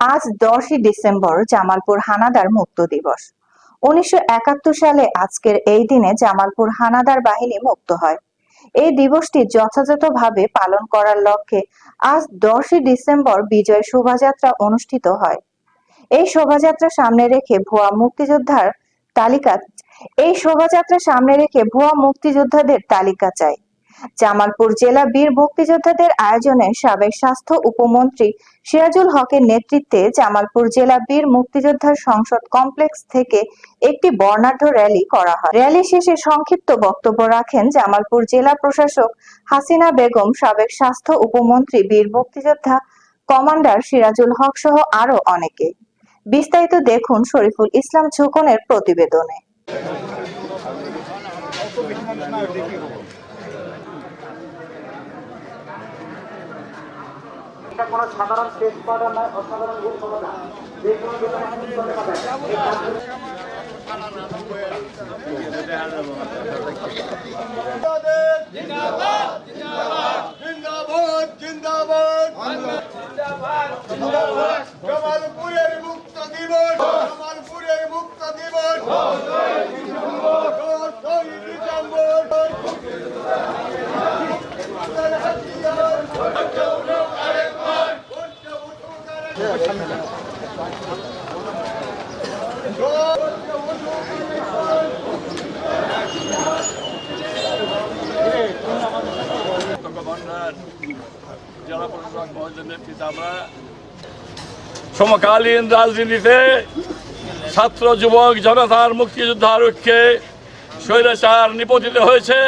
আজ দশই ডিসেম্বর জামালপুর হানাদার মুক্ত দিবস। উনিশশো একাত্তর সালে আজকের এই দিনে জামালপুর হানাদার বাহিনী মুক্ত হয়। এই দিবসটি যথাযথভাবে পালন করার লক্ষ্যে আজ দশই ডিসেম্বর বিজয় শোভাযাত্রা অনুষ্ঠিত হয়। এই শোভাযাত্রা সামনে রেখে ভুয়া মুক্তিযোদ্ধার তালিকা এই শোভাযাত্রা সামনে রেখে ভুয়া মুক্তিযোদ্ধাদের তালিকা চাই। জামালপুর জেলা বীর মুক্তিযোদ্ধাদের আয়োজনে সাবেক স্বাস্থ্য উপমন্ত্রী সিরাজুল হকের নেতৃত্বে জামালপুর জেলা বীর মুক্তিযোদ্ধা সংসদ কমপ্লেক্স থেকে একটি বর্ণাঢ্য র্যালি করা হয়। র্যালি শেষে সংক্ষিপ্ত বক্তব্য রাখেন জামালপুর জেলা প্রশাসক হাসিনা বেগম, সাবেক স্বাস্থ্য উপমন্ত্রী বীর মুক্তিযোদ্ধা কমান্ডার সিরাজুল হক সহ আরও অনেকে। বিস্তারিত দেখুন শরীফুল ইসলাম ঝুকনের প্রতিবেদনে। এটা কোনো সাধারণ টেস্ট পাউডার নয় অসাধারণ মুক্ত দিবস জামালপুরের মুক্ত দিবস ডিসেম্বর সমকালীন রাজনীতিতে ছাত্র যুবক জনতার মুক্তিযোদ্ধার ঐক্যে স্বৈরাচার নিপতিত হয়েছে।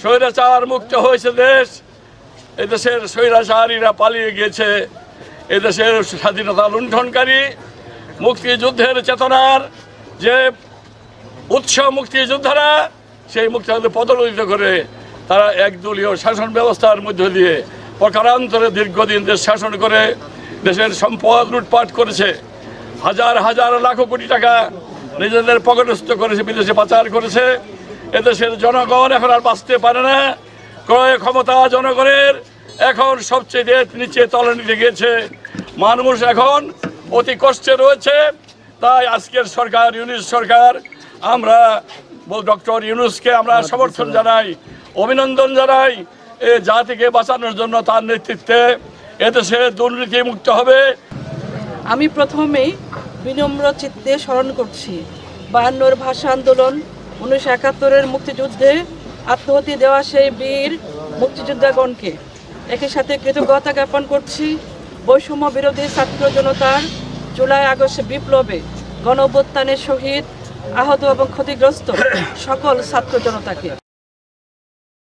স্বৈরাচার মুক্ত হয়েছে দেশ। এদেশের স্বৈরাচারীরা পালিয়ে গিয়েছে। এদেশের স্বাধীনতা লুণ্ঠনকারী মুক্তিযুদ্ধের চেতনার যে উৎস মুক্তিযোদ্ধারা, সেই মুক্তিযুদ্ধ পদলোদিত করে তারা একদলীয় শাসন ব্যবস্থার মধ্য দিয়ে প্রকারান্তরে দীর্ঘদিন দেশ শাসন করে দেশের সম্পদ লুটপাট করেছে। হাজার হাজার লাখ কোটি টাকা নিজেদের পকেটস্থ করেছে, বিদেশে পাচার করেছে। এদেশের জনগণ এখন আর বাঁচতে পারে না। ক্রয় ক্ষমতা জনগণের এখন সবচেয়ে নিচে তলানিতে গিয়েছে। মানুষ এখন অতি কষ্টে রয়েছে। তাই আজকের সরকার ইউনিস সরকার আমরা ডক্টর ইউনুসকে আমরা সমর্থন জানাই অভিনন্দন জানাই এ জাতিকে বাঁচানোর জন্য তার নেতৃত্বে। এদেশে দুর্নীতি মুক্ত হবে। আমি প্রথমেই বিনম্র চিত্তে স্মরণ করছি বায়ান্নর ভাষা আন্দোলন উনিশশো একাত্তরের মুক্তিযুদ্ধে আত্মহতি দেওয়া সেই বীর মুক্তিযোদ্ধাগণকে একই সাথে কৃতজ্ঞতা জ্ঞাপন করছি। বৈষম্য বিরোধী ছাত্র জনতার জুলাই আগস্ট বিপ্লবে গণ শহীদ আহত এবং ক্ষতিগ্রস্ত সকল ছাত্র জনতাকে।